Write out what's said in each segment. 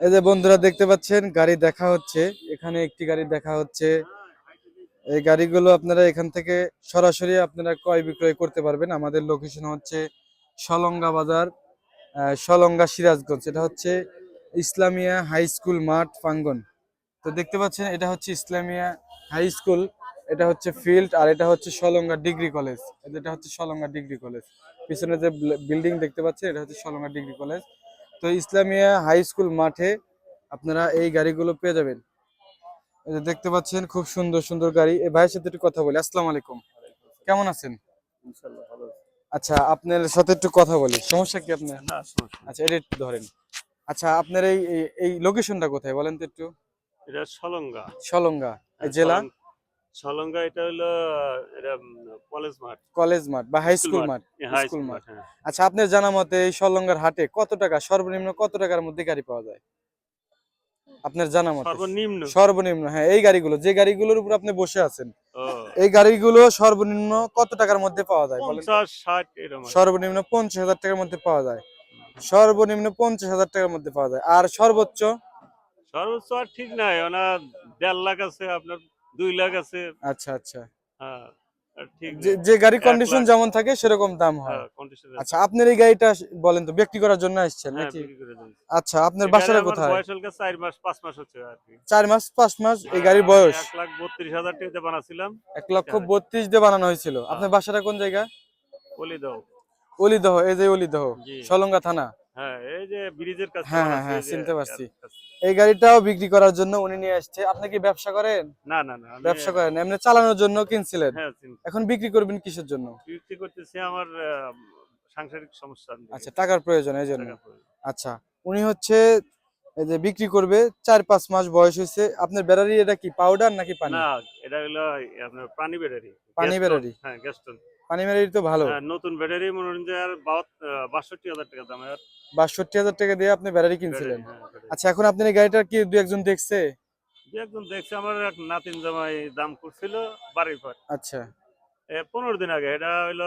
এই যে বন্ধুরা দেখতে পাচ্ছেন, গাড়ি দেখা হচ্ছে। এখানে একটি গাড়ি দেখা হচ্ছে। এই গাড়িগুলো আপনারা এখান থেকে সরাসরি আপনারা ক্রয় বিক্রয় করতে পারবেন। আমাদের লোকেশন হচ্ছে সলঙ্গা বাজার সলঙ্গা সিরাজগঞ্জ। এটা হচ্ছে ইসলামিয়া হাই স্কুল মাঠ প্রাঙ্গন তো দেখতে পাচ্ছেন, এটা হচ্ছে ইসলামিয়া হাই স্কুল। এটা হচ্ছে ফিল্ড আর এটা হচ্ছে সলঙ্গা ডিগ্রি কলেজ। এটা হচ্ছে সলঙ্গা ডিগ্রি কলেজ। পিছনে যে বিল্ডিং দেখতে পাচ্ছেন, এটা হচ্ছে সলঙ্গা ডিগ্রি কলেজ। তো ইসলামিয়া হাই স্কুল মাঠে আপনারা এই গাড়িগুলো পেয়ে যাবেন। দেখতে পাচ্ছেন খুব সুন্দর সুন্দর গাড়ি। এই ভাইয়ের সাথে একটু কথা বলি। আসসালামু আলাইকুম। কেমন আছেন? আচ্ছা আপনার সাথে একটু কথা বলি। সমস্যা কি আপনার? আচ্ছা এটা একটু ধরেন। আচ্ছা আপনার এই এই- লোকেশনটা কোথায় বলেন তো একটু? এটা সলঙ্গা। সলঙ্গা জেলা? সলঙ্গা এটা হলো এটা কলেজ মাঠ। কলেজ মাঠ বা হাই স্কুল মাঠ। হাই স্কুল মাঠ। মাঠ হ্যাঁ। আচ্ছা আপনার জানা মতে এই সলঙ্গার হাটে কত টাকা সর্বনিম্ন কত টাকার মধ্যে গাড়ি পাওয়া যায়? আপনার জানা মতে? সর্বনিম্ন। সর্বনিম্ন হ্যাঁ এই গাড়িগুলো যে গাড়িগুলোর উপর আপনি বসে আছেন এই গাড়িগুলো সর্বনিম্ন কত টাকার মধ্যে পাওয়া যায় বলেন? পঞ্চাশ ষাট এরকম আর কি। সর্বনিম্ন পঞ্চাশ হাজার টাকার মধ্যে পাওয়া যায়। সর্বনিম্ন পঞ্চাশ হাজার টাকার মধ্যে পাওয়া যায়। আর সর্বোচ্চ? সর্বোচ্চ আর ঠিক নাই ওনার দেড় লাখ আছে আপনার দুই লাখ আছে। আচ্ছা আচ্ছা। হ্যাঁ যে গাড়ি কন্ডিশন যেমন থাকে সেরকম দাম হয়। হ্যাঁ আচ্ছা আপনার এই গাড়িটা বলেন তো বিক্রি করার জন্য আসছেন হ্যাঁ নাকি? আচ্ছা আপনার বাসাটা কোথায়? বয়স হল চার মাস পাঁচ মাস হচ্ছে আর কি। চার মাস পাঁচ মাস এই হ্যাঁ, গাড়ির বয়স? এক লাখ বত্রিশ হাজার টাকাতে বানাছিলাম। এক লক্ষ বত্রিশ দিয়ে বানানো হয়েছিল। আপনার বাসাটা কোন জায়গা? বলি দাও অলিদহ এই যে অলিদহ সলঙ্গা থানা। হ্যাঁ এই যে ব্রিজের কাছে হ্যাঁ, হ্যাঁ, চিনতে পারছি। এই গাড়িটাও বিক্রি করার জন্য উনি নিয়ে আসছে। আপনি কি ব্যবসা করেন? না না না ব্যবসা করেন? এমনি চালানোর জন্য কিনছিলেন? হ্যাঁ এখন বিক্রি করবেন কিসের জন্য? বিক্রি করতেছি আমার সাংসারিক সমস্যা আচ্ছা টাকার প্রয়োজন এই জন্য। আচ্ছা উনি হচ্ছে এই যে বিক্রি করবে চার পাঁচ মাস বয়স হয়েছে। আপনার ব্যাটারি এটা কি পাউডার নাকি পানি? না এটা হলো আপনার পানি ব্যাটারি। পানি ব্যাটারি? হ্যাঁ গ্যাস্টন পানি ব্যাটারি তো ভালো। হ্যাঁ, নতুন ব্যাটারি মনে আর বাষট্টি হাজার টাকা দাম। আর বাষট্টি হাজার টাকা দিয়ে আপনি ব্যাটারি কিনছিলেন। হ্যাঁ। আচ্ছা এখন আপনার গাড়িটা কি দু একজন দেখছে? দু একজন দেখছে আমার এক নাতিন জামাই দাম করছিল বাড়ির পর আচ্ছা। পনেরো দিন আগে এটা হইল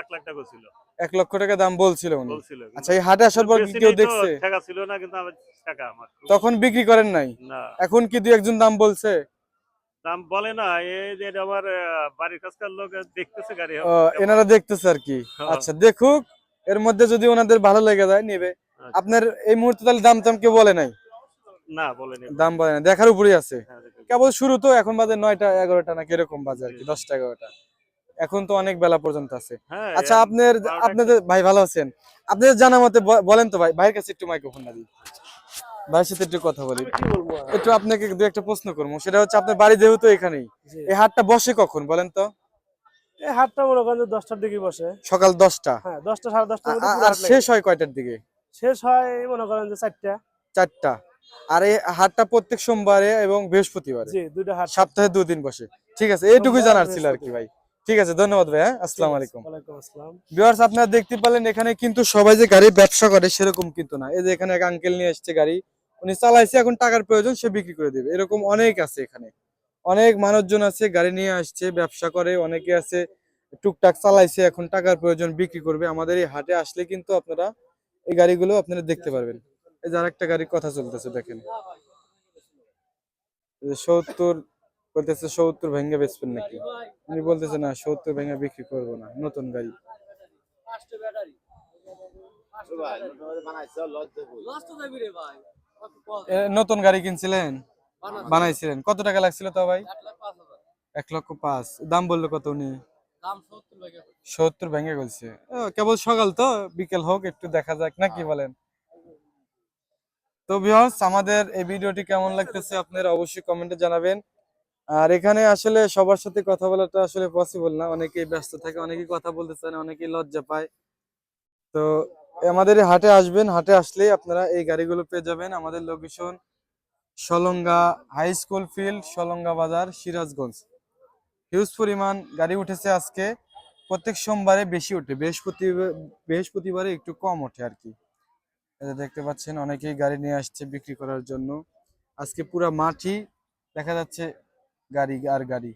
এক লাখ টাকা ছিল। এক লক্ষ টাকা দাম বলছিল উনি। আচ্ছা এই হাটে আসার পর কেউ দেখছে? টাকা ছিল না কিন্তু আমার টাকা আমার। তখন বিক্রি করেন নাই? না। এখন কি দু একজন দাম বলছে? দাম বলে না এই যে এটা আমার বাড়ির কাছকার লোক দেখতেছে গাড়ি। এনারা দেখতেছে আর কি। হ্যাঁ। আচ্ছা দেখুক। এর মধ্যে যদি ওনাদের ভালো লেগে যায় নেবে। আচ্ছা। আপনার এই মুহূর্তে তাহলে দাম টাম কেউ বলে নাই? না বলেনি দাম বলে না দেখার উপরেই আছে। হ্যাঁ, কেবল শুরু তো এখন বাজে নয়টা এগারোটা নাকি এরকম বাজে আর কি দশটা এগারোটা। এখন তো অনেক বেলা পর্যন্ত আছে। হ্যাঁ আচ্ছা আপনার আপনাদের ভাই ভালো আছেন? আপনাদের জানা মতে বলেন তো ভাই ভাইয়ের কাছে একটু মাইক্রোফোন না দিই ভাইয়ের সাথে একটু কথা বলি? একটু আপনাকে দু একটা প্রশ্ন করব। সেটা হচ্ছে আপনার বাড়ি যেহেতু এখানেই এই হাটটা বসে কখন বলেন তো? এই হাটটা মনে করেন দশটার দিকে বসে। সকাল দশটা? হ্যাঁ দশটা সাড়ে পুরো আর শেষ হয় কয়টার দিকে? শেষ হয় মনে করেন যে চারটা। চারটা। আর এই হাটটা প্রত্যেক সোমবারে এবং বৃহস্পতিবারে? জি দুইটা হাট। সপ্তাহে দুদিন বসে। ঠিক আছে এইটুকুই জানার ছিল আর কি ভাই। ঠিক আছে ধন্যবাদ ভাই হ্যাঁ আসসালামু আলাইকুম। ভিউয়ার্স আপনারা দেখতে পেলেন এখানে কিন্তু সবাই যে গাড়ি ব্যবসা করে সেরকম কিন্তু না। এই যে এখানে এক আঙ্কেল নিয়ে এসেছে গাড়ি উনি চালাইছে এখন টাকার প্রয়োজন সে বিক্রি করে দেবে। এরকম অনেক আছে এখানে। অনেক মানুষজন আছে গাড়ি নিয়ে আসছে ব্যবসা করে অনেকে আছে টুকটাক চালাইছে এখন টাকার প্রয়োজন বিক্রি করবে। আমাদের এই হাটে আসলে কিন্তু আপনারা এই গাড়িগুলো আপনারা দেখতে পারবেন। এই যার একটা গাড়ির কথা চলতেছে দেখেন। সত্তর বলতেছে সত্তর ভেঙে বেচবেন নাকি? উনি বলতেছে না সত্তর ভেঙে বিক্রি করব না নতুন গাড়ি। নতুন গাড়ি কিনছিলেন? বানাইছিলেন। কত টাকা লাগছিল তো ভাই? এক লক্ষ পাঁচ দাম বলল কত উনি? সত্তর ভেঙে ও, কেবল সকাল তো বিকেল হোক একটু দেখা যাক না কি বলেন? তো ভিউয়ার্স আমাদের এই ভিডিওটি কেমন লাগতেছে আপনারা অবশ্যই কমেন্টে জানাবেন। আর এখানে আসলে সবার সাথে কথা বলাটা আসলে পসিবল না। অনেকেই ব্যস্ত থাকে অনেকেই কথা বলতে চায় না অনেকেই লজ্জা পায়। তো আমাদের হাটে আসবেন হাটে আসলেই আপনারা এই গাড়িগুলো পেয়ে যাবেন। আমাদের location Salanga high school field, Salanga Bazar, Sirajganj. Huge পরিমাণ গাড়ি উঠেছে আজকে। প্রত্যেক সোমবারে বেশি ওঠে বৃহস্পতিবার, বৃহস্পতিবারে একটু কম ওঠে আর কি। যে দেখতে পাচ্ছেন, অনেকেই গাড়ি নিয়ে আসছে বিক্রি করার জন্য। আজকে পুরো মাঠই দেখা যাচ্ছে গাড়ি আর গাড়ি।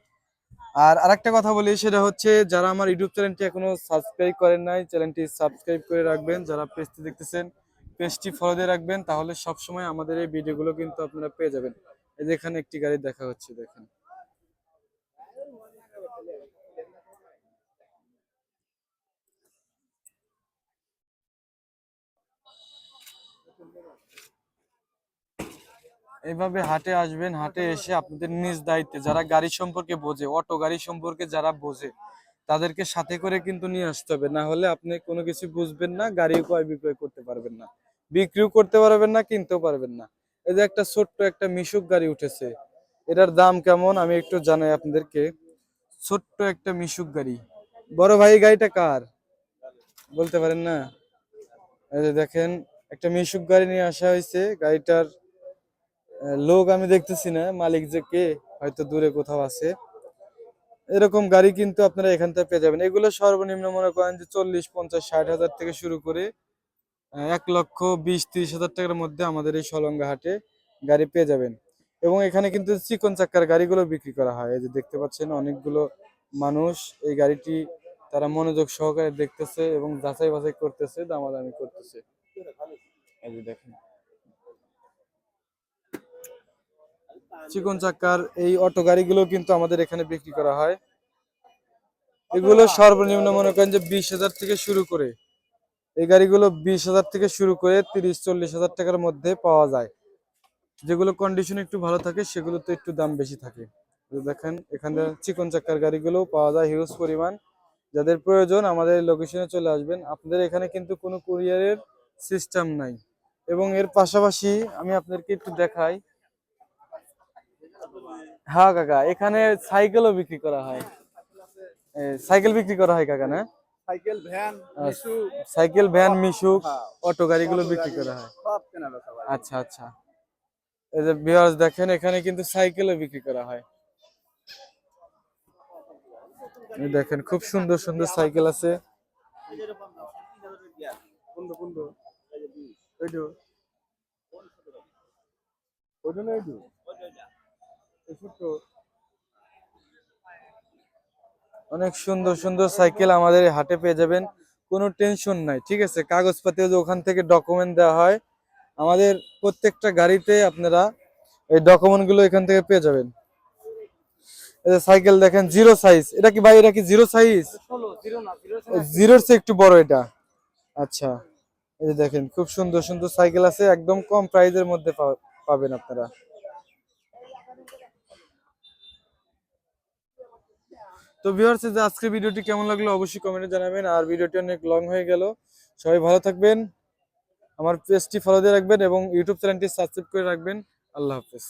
আর আরেকটা কথা বলি, সেটা হচ্ছে যারা আমার ইউটিউব চ্যানেলটি এখনও সাবস্ক্রাইব করেন নাই, চ্যানেলটি সাবস্ক্রাইব করে রাখবেন। যারা পেজটি দেখতেছেন পেজটি ফলো দিয়ে রাখবেন, তাহলে সবসময় আমাদের এই ভিডিওগুলো কিন্তু আপনারা পেয়ে যাবেন। এই যে এখানে একটি গাড়ি দেখা হচ্ছে, দেখেন। এইভাবে হাটে আসবেন, হাটে এসে আপনাদের নিজ দায়িত্বে, যারা গাড়ি সম্পর্কে বোঝে, অটো গাড়ি সম্পর্কে যারা বোঝে, তাদেরকে সাথে করে কিন্তু নিয়ে আসতে হবে। না হলে আপনি কোনো কিছু বুঝবেন না গাড়ি ক্রয় বিক্রয় করতে পারবেন না। বিক্রিও করতে পারবেন না, কিনতেও পারবেন না। এই যে একটা ছোট্ট একটা মিশুক গাড়ি উঠেছে, এটার দাম কেমন? আমি একটু জানাই আপনাদেরকে। ছোট্ট একটা মিশুক গাড়ি। বড় ভাই গাড়িটা কার? বলতে পারেন না? এই যে দেখেন, একটা মিশুক গাড়ি নিয়ে আসা হয়েছে। গাড়িটার লোক আমি দেখতেছি না, মালিক যে কে, হয়তো দূরে কোথাও আছে। এরকম গাড়ি কিন্তু আপনারা এখান থেকে পেয়ে যাবেন। এগুলো সর্বনিম্ন মনে করেন যে চল্লিশ, পঞ্চাশ, ষাট হাজার থেকে শুরু করে এক লক্ষ বিশ, ত্রিশ হাজার টাকার মধ্যে আমাদের এই সলঙ্গা হাটে গাড়ি পেয়ে যাবেন। এবং এখানে কিন্তু চিকন চাক্কার গাড়িগুলো বিক্রি করা হয়। এই যে দেখতে পাচ্ছেন অনেকগুলো মানুষ এই গাড়িটি তারা মনোযোগ সহকারে দেখতেছে এবং যাচাই বাছাই করতেছে, দামাদামি করতেছে। এই যে দেখেন। চিকন চাক্কার এই অটো গাড়িগুলো কিন্তু আমাদের এখানে বিক্রি করা হয়। এগুলো সর্বনিম্ন মনে করেন যে বিশ হাজার থেকে শুরু করে এই গাড়িগুলো বিশ হাজার থেকে শুরু করে তিরিশ, চল্লিশ হাজার টাকার মধ্যে পাওয়া যায়। যেগুলো কন্ডিশন একটু ভালো থাকে সেগুলোতে একটু দাম বেশি থাকে। দেখেন, এখানে চিকন চাক্কার গাড়িগুলো পাওয়া যায় হিউজ পরিমাণ। যাদের প্রয়োজন, আমাদের লোকেশনে চলে আসবেন। আপনাদের এখানে কিন্তু কোনো কুরিয়ারের সিস্টেম নাই। এবং এর পাশাপাশি আমি আপনাদেরকে একটু দেখাই। হ্যাঁ কাকা, এখানে সাইকেলও বিক্রি করা হয়। সাইকেল বিক্রি করা হয়, কাকা, না? সাইকেল ভ্যান আচ্ছা। সাইকেল ভ্যান মিশুক হ্যাঁ, অটো গাড়িগুলো বিক্রি করা হয়। আচ্ছা আচ্ছা। এই যে ভিউয়ার্স দেখেন এখানে কিন্তু সাইকেলও বিক্রি করা হয়। এই দেখেন খুব সুন্দর সুন্দর সাইকেল আছে। কোনটা, কোনটা? ওইটা? ওইটা না এইটা? এই ছোট্ট? অনেক সুন্দর সুন্দর সাইকেল আমাদের হাটে পেয়ে যাবেন। কোনো টেনশন নাই, ঠিক আছে? কাগজপাতি ওখান থেকে ডকুমেন্ট দেওয়া হয়, আমাদের প্রত্যেকটা গাড়িতে আপনারা এই ডকুমেন্টগুলো এখান থেকে পেয়ে যাবেন। সাইকেল দেখেন জিরো সাইজ এটা কি ভাই, এটা কি জিরো সাইজ জিরোর চেয়ে একটু বড় এটা। আচ্ছা এই দেখেন, খুব সুন্দর সুন্দর সাইকেল আছে। একদম কম প্রাইজের মধ্যে পাবেন আপনারা। তো ভিউয়ার্স যে আজকের ভিডিওটি কেমন লাগল অবশ্যই কমেন্টে জানাবেন। আর ভিডিওটি অনেক লং হয়ে গেল। সবাই ভালো থাকবেন, আমার পেজটি ফলো দিয়ে রাখবেন এবং ইউটিউব চ্যানেলটি সাবস্ক্রাইব করে রাখবেন। আল্লাহ হাফেজ।